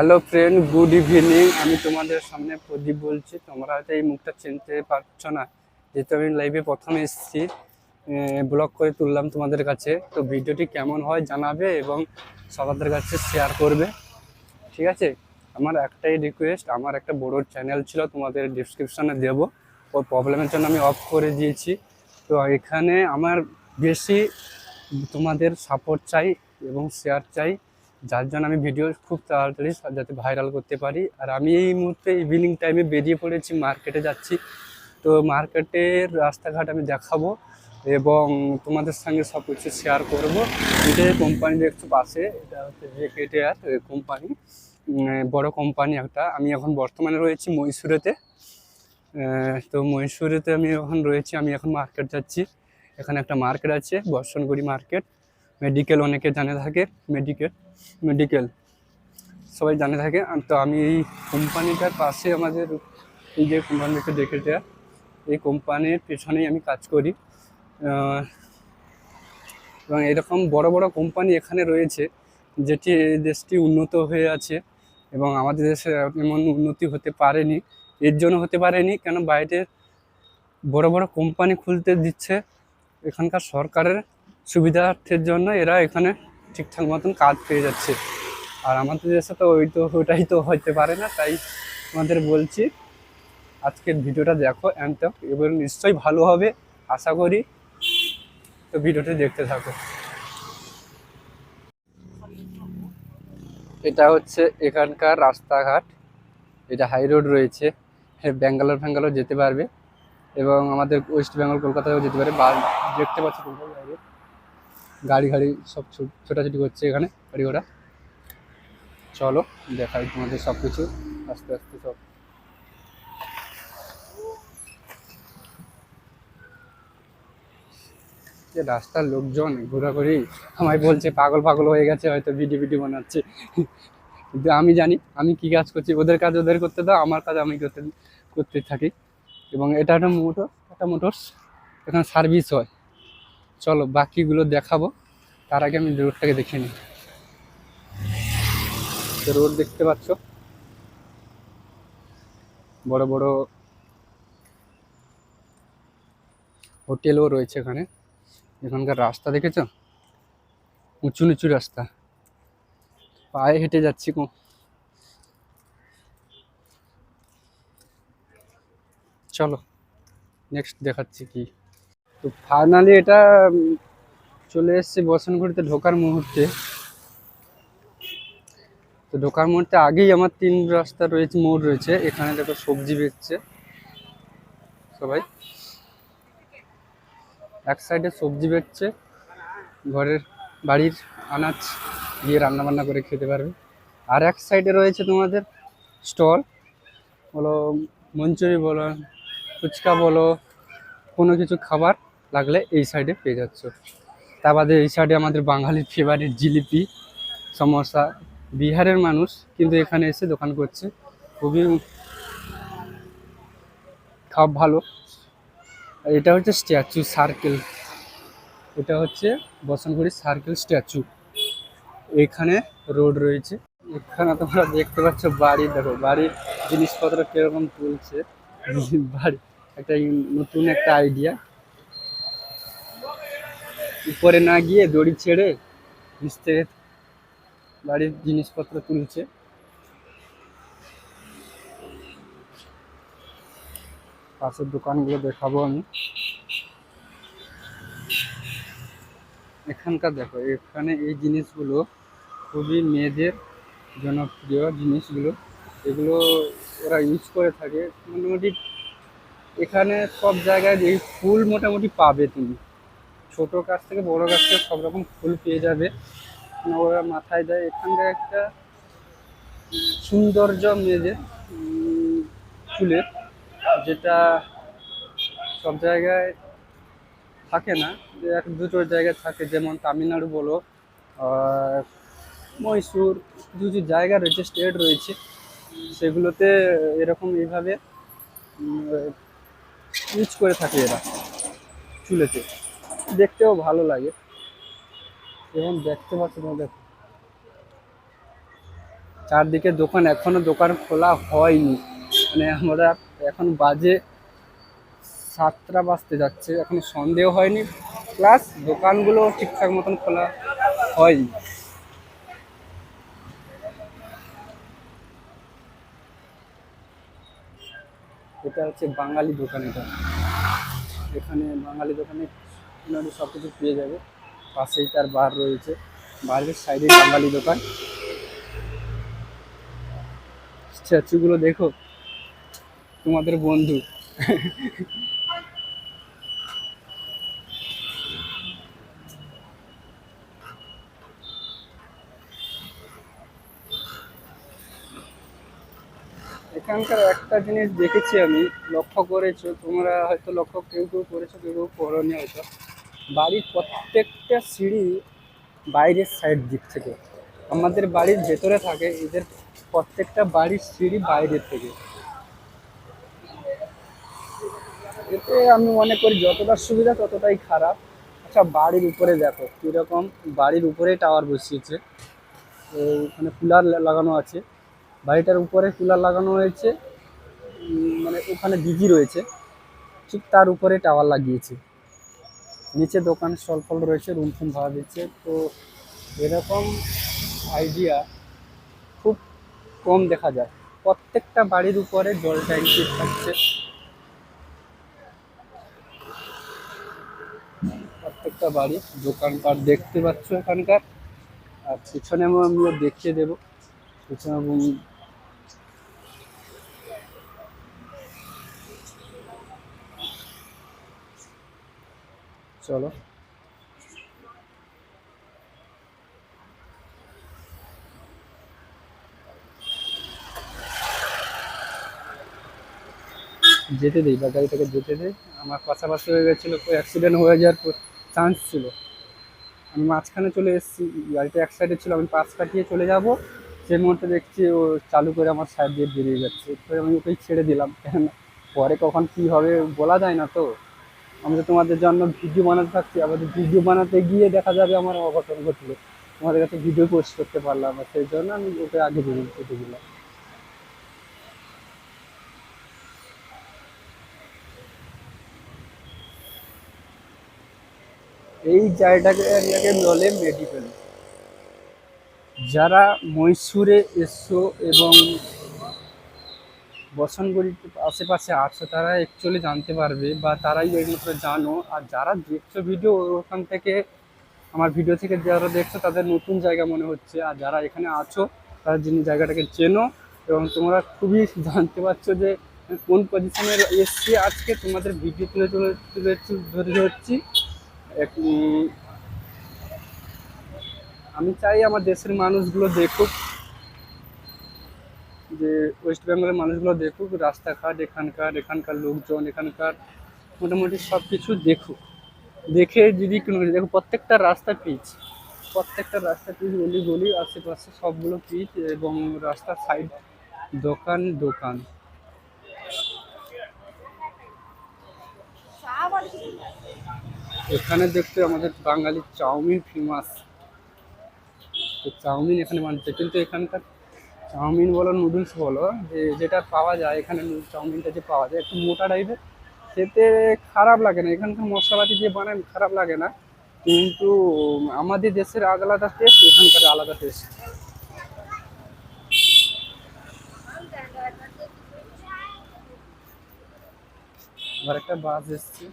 Hello friend good evening আমি তোমাদের সামনে প্রদীপ বলছি। তোমরা হয়তো এই মুখটা চিনতে পারছ না, যেহেতু আমি লাইভে প্রথমে এসেছি ব্লগ করে তুললাম তোমাদের কাছে। তো ভিডিওটি কেমন হয় জানাবে এবং সবার কাছে শেয়ার করবে। ঠিক আছে? আমার একটাই রিকোয়েস্ট আমার একটা বড় চ্যানেল ছিল, তোমাদের ডিসক্রিপশনে দেবো। ওর প্রবলেমের জন্য আমি অফ করে দিয়েছি। তো এখানে আমার বেশি তোমাদের সাপোর্ট চাই এবং শেয়ার চাই। যার জন্য আমি ভিডিও খুব তাড়াতাড়ি যাতে ভাইরাল করতে পারি। আর আমি এই মুহূর্তে ইভিনিং টাইমে বেরিয়ে পড়েছি মার্কেটে যাচ্ছি। তো মার্কেটের রাস্তাঘাট আমি দেখাবো এবং তোমাদের সঙ্গে সব কিছু শেয়ার করব। এটা কোম্পানি দেখছ পাশে, এটা হচ্ছে যে কোম্পানি বড় কোম্পানি একটা। আমি এখন বর্তমানে রয়েছি মহীশূরেতে। তো মহীশূরেতে আমি এখন রয়েছি, আমি এখন মার্কেট যাচ্ছি। এখানে একটা মার্কেট আছে, বর্ষণগুড়ি মার্কেট মেডিকেল অনেকে জানে থাকে মেডিকেল মেডিকেল সবাই জানে থাকে। তো আমি এই কোম্পানিটার পাশে আমাদের এই যে কোম্পানিটা দেখে দেয়া এই কোম্পানির পেছনেই আমি কাজ করি। এবং এরকম বড় বড় কোম্পানি এখানে রয়েছে, যেটি দেশটি উন্নত হয়ে আছে এবং আমাদের দেশে এমন উন্নতি হতে পারেনি। এর জন্য হতে পারেনি, কেন? বাইরে বড় বড় কোম্পানি খুলতে দিচ্ছে। এখানকার সরকারের সুবিধার্থের জন্য এরা এখানে ঠিকঠাক মতন কাজ পেয়ে যাচ্ছে। আর আমাদের দেশে তো ওই তো, ওটাই তো হতে পারে না, তাই তোমাদের বলছি, আজকের ভিডিওটা দেখো এত এবার নিশ্চয়ই ভালো হবে, আশা করি। তো ভিডিওটি দেখতে থাকো। এটা হচ্ছে এখানকার রাস্তাঘাট, এটা হাই রোড রয়েছে ব্যাঙ্গালোর ফ্যাঙ্গালোর যেতে পারবে এবং আমাদের ওয়েস্ট বেঙ্গল কলকাতায়ও যেতে পারে, বা দেখতে পাচ্ছি গাড়ি গাড়ি সব ছোটাছুটি করছে এখানে গাড়ি ঘোড়া চলো, দেখাই তোমাদের সব কিছু আস্তে আস্তে সব। যে রাস্তার লোকজন ঘোরাঘুরি আমায় বলছে, পাগল পাগল হয়ে গেছে, হয়তো ভিডিও ভিডিও বানাচ্ছে। কিন্তু আমি জানি, আমি কি কাজ করছি, ওদের কাজ ওদের করতে দাও, আমার কাজ আমি করতে করতে থাকি। এবং এটা একটা মোটর একটা মোটরস, এখানে সার্ভিস হয়। চলো বাকিগুলো দেখাবো। তার আগে আমি রোডটাকে দেখে নিই। রোড দেখতে পাচ্ছ? বড় বড় হোটেলও রয়েছে এখানে। এখানকার রাস্তা দেখেছ? উঁচু নিচু রাস্তা। পায়ে হেঁটে যাচ্ছি কো- চলো নেক্সট দেখাচ্ছি কি। তো ফাইনালি এটা চলে এসছে বসনগুড়িতে ঢোকার মুহূর্তে। তো ঢোকার মুহূর্তে আগেই আমার তিন রাস্তা রয়েছে, মোড় রয়েছে। এখানে দেখো সবজি বেচছে সবাই। এক সাইডে সবজি বেচছে, ঘরের বাড়ির আনাজ দিয়ে রান্না বান্না করে খেতে পারবে। আর এক সাইডে রয়েছে তোমাদের স্টল, বলো মঞ্চুরি বলো, ফুচকা বলো, কোনো কিছু খাবার। লাগলে এই সাইডে পেয়ে যাচ্ছ। তা বাদে এই সাইডে আমাদের বাঙালির ফেভারিট জিলিপি, সমোসা। বিহারের মানুষ কিন্তু এখানে এসে দোকান করছে। খুবই খাওয়া ভালো। এটা হচ্ছে স্ট্যাচু সার্কেল এটা হচ্ছে বসনগুড়ি সার্কেল স্ট্যাচু এখানে রোড রয়েছে। এখানে তোমরা দেখতে পাচ্ছ বাড়ি। দেখো, বাড়ির জিনিসপত্র কীরকম তুলছে। বাড়ি, একটা নতুন একটা আইডিয়া উপরে না গিয়ে দড়ি ছেড়ে থেকে বাড়ির জিনিসপত্র তুলছে। পাশের দোকানগুলো দেখাবো আমি। এখানকার দেখো, এখানে এই জিনিসগুলো খুবই মেয়েদের জনপ্রিয় জিনিসগুলো। এগুলো ওরা ইউজ করে থাকে। মোটামুটি এখানে সব জায়গায় এই ফুল মোটামুটি পাবে তুমি। ছোট গাছ থেকে বড় গাছ থেকে সব রকম ফুল পেয়ে যাবে। ওরা মাথায় দেয় এখানকার একটা সৌন্দর্য মেয়েদের ফুলের, যেটা সব জায়গায় থাকে না এক দুটো জায়গায় থাকে, যেমন তামিলনাড়ু বলো মহীশূর কিছু কিছু জায়গা রয়েছে, স্টেট রয়েছে, সেগুলোতে এরকম এইভাবে ইউজ করে থাকে এরা চুলেতে দেখতেও ভালো লাগে। এবং দেখতে পাচ্ছ তোমরা চারদিকে দোকান, এখনও দোকান খোলা হয়নি। মানে আমরা এখন বাজে সাতটা বাজতে যাচ্ছে, এখন সন্দেহ হয়নি। প্লাস দোকানগুলো ঠিকঠাক মতন খোলা হয়নি। এটা হচ্ছে বাঙালি দোকান এখানে বাঙালি দোকানে মোটামুটি সব কিছু পেয়ে যাবে। পাশেই তার বার রয়েছে। বাড়ির সাইডে বাঙালি দোকান। স্ট্যাচুগুলো দেখো। তোমাদের বন্ধু। এখানকার একটা জিনিস দেখেছি আমি। লক্ষ্য করেছ? তোমরা হয়তো লক্ষ্য কেউ কেউ করেছ, কেউ কেউ করনি হয়তো। বাড়ির প্রত্যেকটা সিঁড়ি বাইরের সাইড দিক থেকে। আমাদের বাড়ির ভেতরে থাকে, এদের প্রত্যেকটা বাড়ির সিঁড়ি বাইরের থেকে। এতে আমি মনে করি যতটা সুবিধা ততটাই খারাপ। আচ্ছা বাড়ির উপরে দেখো, কীরকম বাড়ির উপরে টাওয়ার বসিয়েছে। ওখানে কুলার লাগানো আছে। বাড়িটার উপরে কুলার লাগানো হয়েছে। মানে ওখানে দিঘি রয়েছে। ঠিক তার উপরে টাওয়ার লাগিয়েছে। নিচে দোকান স্টল ফল রয়েছে রুম ফুম ভাড়া দিচ্ছে। তো এরকম আইডিয়া খুব কম দেখা যায়। প্রত্যেকটা বাড়ির উপরে জল ট্যাঙ্কি থাকছে। প্রত্যেকটা বাড়ি দোকানপাট দেখতে পাচ্ছ এখানকার। আর পিছনে আমি দেখিয়ে দেবো। পিছনে চলো। যেতে দিই বা গাড়ি থেকে যেতে দিই। আমার পাশাপাশি হয়ে গেছিল অ্যাক্সিডেন্ট হয়ে যাওয়ার চান্স ছিল। আমি মাঝখানে চলে এসেছি, গাড়িটা এক সাইডে ছিল, আমি পাশ কাটিয়ে চলে যাব। সেই মুহূর্তে দেখছি ও চালু করে আমার সাইড দিয়ে বেরিয়ে যাচ্ছে। এরপরে আমি ওকেই ছেড়ে দিলাম। কেন পরে কখন কী হবে বলা যায় না তো। আমি তো তোমাদের জন্য ভিডিও বানাতে থাকছি, আবার ভিডিও বানাতে গিয়ে দেখা যাবে আমার অঘটন ঘটলো। তোমাদের কাছে ভিডিও পোস্ট করতে পারলাম না সেই জন্য আমি ওকে আগে বেরিয়ে কেটে দিলাম এই জায়গাটাকে এরিয়াকে বলে মেডিকেল যারা মহীশূরে এসছো এবং বসনগুড়ির আশেপাশে আছো, তারা অ্যাকচুয়ালি জানতে পারবে বা তারাই এইমাত্র জানো। আর যারা দেখছ ভিডিও ওখান থেকে আমার ভিডিও থেকে যারা দেখছ, তাদের নতুন জায়গা মনে হচ্ছে। আর যারা এখানে আছো, তারা যিনি জায়গাটাকে চেনো এবং তোমরা খুবই জানতে পারছ যে কোন পজিশনে এসছি আজকে। তোমাদের ভিডিও তুলে তুলে তুলে ধরে ধরছি। আমি চাই আমার দেশের মানুষগুলো দেখুক। যে ওয়েস্ট বেঙ্গলের মানুষগুলো দেখুক, রাস্তাঘাট, এখানকার এখানকার লোকজন, এখানকার মোটামুটি সব কিছু দেখুক। দেখে যদি কোনো কিছু দেখো প্রত্যেকটা রাস্তা পিচ, প্রত্যেকটা রাস্তা পিচ গলি গলি আশেপাশে সবগুলো পিচ এবং রাস্তার সাইড দোকান দোকান। এখানে দেখতে আমাদের বাঙালি চাউমিন ফেমাস তো চাউমিন এখানে বানছে কিন্তু এখানকার চাউমিন বলো, নুডলস বলো, যে যেটা পাওয়া যায়, এখানে চাউমিনটা যে পাওয়া যায়, একটু মোটা টাইপের খেতে খারাপ লাগে না, এখানকার মশলাপাতি যে বানায় খারাপ লাগে না, কিন্তু আমাদের দেশের আলাদা টেস্ট এখানকার আলাদা টেস্ট আবার একটা বাস এসছে।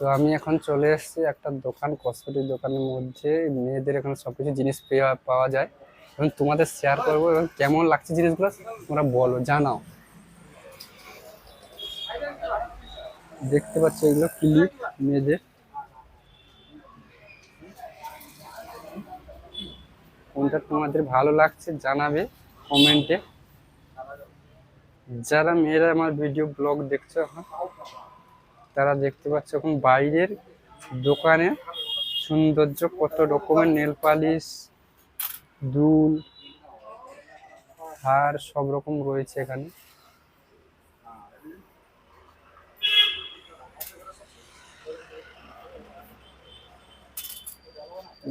তো আমি এখন চলে এসেছি একটা দোকান কসমেটিক দোকানের মধ্যে। মেয়েদের এখানে সব কিছু জিনিস পাওয়া যায়। এবং তোমাদের শেয়ার করব এবং কেমন লাগছে জিনিসগুলো, তোমরা বলো, জানাও। দেখতে পাচ্ছ এগুলো ক্লিপ মেয়েদের। কোনটা তোমাদের ভালো লাগছে জানাবে কমেন্টে যারা মেয়েরা আমার ভিডিও ব্লগ দেখছ এখন তারা দেখতে পাচ্ছে এখন বাইরের দোকানে সৌন্দর্য, কত রকমের নেল পালিশ, দুল, হার সব রকম রয়েছে এখানে।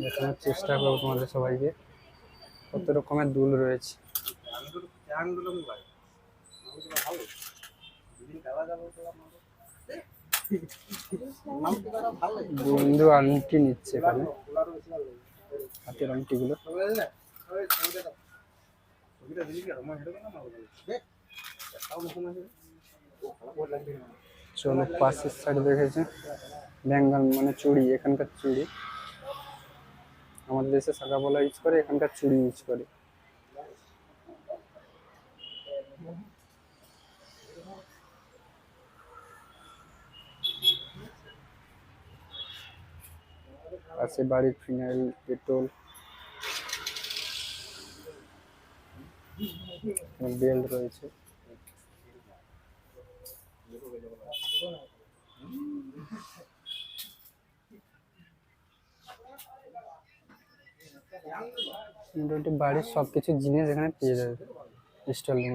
দেখানোর চেষ্টা করব তোমাদের সবাইকে, কত রকমের দুল রয়েছে। ভালো বন্ধু আংটি নিচ্ছে এখানে। হাতের আংটিগুলো। চলো, পাশের সাইড দেখেছে। বেঙ্গল মানে চুড়ি, এখানকার চুড়ি। আমাদের দেশে শাখা বলা ইউজ করে, এখানকার চুড়ি ইউজ করে। আছে, বাড়ির ফিনাইল পেট্রোল। বেল্ট রয়েছে। মোটামুটি বাড়ির সব কিছু জিনিস এখানে পেয়ে যাবে স্টলের